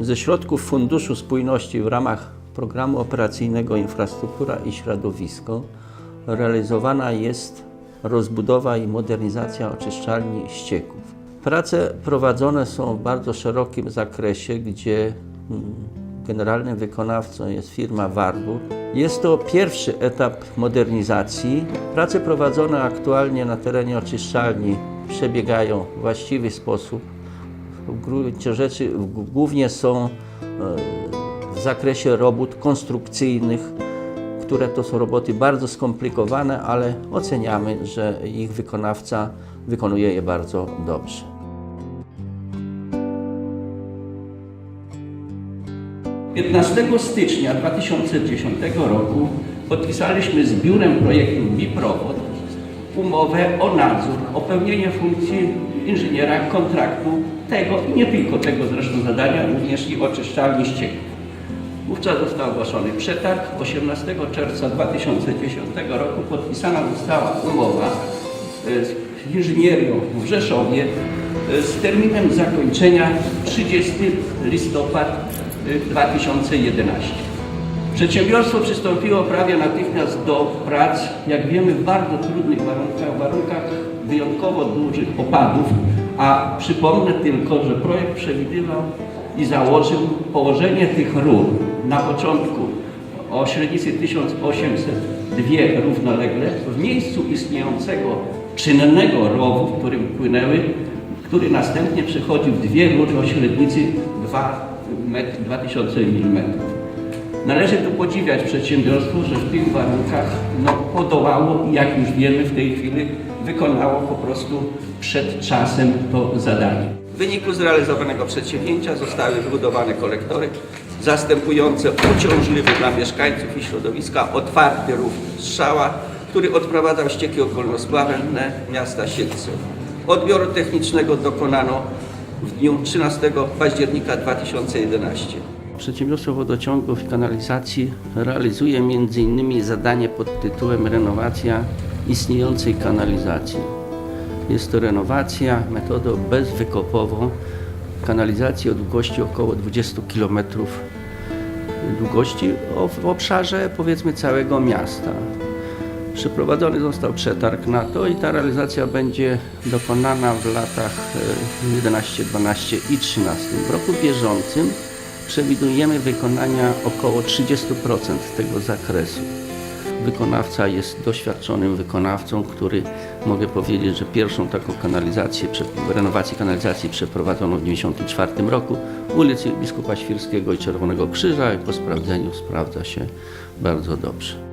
Ze środków Funduszu Spójności w ramach Programu Operacyjnego Infrastruktura i Środowisko realizowana jest rozbudowa i modernizacja oczyszczalni ścieków. Prace prowadzone są w bardzo szerokim zakresie, gdzie mm, generalnym wykonawcą jest firma Warburg. Jest to pierwszy etap modernizacji. Prace prowadzone aktualnie na terenie oczyszczalni przebiegają w właściwy sposób. W gruncie rzeczy głównie są e, w zakresie robót konstrukcyjnych, które to są roboty bardzo skomplikowane, ale oceniamy, że ich wykonawca wykonuje je bardzo dobrze. Piętnastego stycznia 2010 roku podpisaliśmy z biurem projektu Biprovod umowę o nadzór, o pełnienie funkcji inżyniera kontraktu tego i nie tylko tego zresztą zadania, również i oczyszczalni ścieków. Wówczas został ogłoszony przetarg. 18 czerwca 2010 roku podpisana została umowa e, z inżynierią w Rzeszowie e, z terminem zakończenia 30 listopad e, 2011. Przedsiębiorstwo przystąpiło prawie natychmiast do prac, jak wiemy, w bardzo trudnych warunkach, warunkach wyjątkowo dużych opadów, a przypomnę tylko, że projekt przewidywał i założył położenie tych rur na początku o średnicy 1800, dwie równolegle, w miejscu istniejącego czynnego rowu, w którym płynęły, który następnie przechodził w dwie rury o średnicy 2 metr, 2000 mm. Należy tu podziwiać przedsiębiorstwo, że w tych warunkach no, podołało i jak już wiemy w tej chwili wykonało po prostu przed czasem to zadanie. W wyniku zrealizowanego przedsięwzięcia zostały wybudowane kolektory zastępujące uciążliwy dla mieszkańców i środowiska otwarty rów strzała, który odprowadzał ścieki okolnospławne miasta Siedlce. Odbioru technicznego dokonano w dniu 13 października 2011. Przedsiębiorstwo Wodociągów i Kanalizacji realizuje m.in. zadanie pod tytułem renowacja istniejącej kanalizacji. Jest to renowacja metodą bezwykopową kanalizacji o długości około 20 km długości w obszarze powiedzmy całego miasta. Przeprowadzony został przetarg na to i ta realizacja będzie dokonana w latach e, 11, 12 i 13. W roku bieżącym przewidujemy wykonania około 30% tego zakresu. Wykonawca jest doświadczonym wykonawcą, który mogę powiedzieć, że pierwszą taką kanalizację, renowację kanalizacji przeprowadzono w 1994 roku ulicy Biskupa Świrskiego i Czerwonego Krzyża i po sprawdzeniu sprawdza się bardzo dobrze.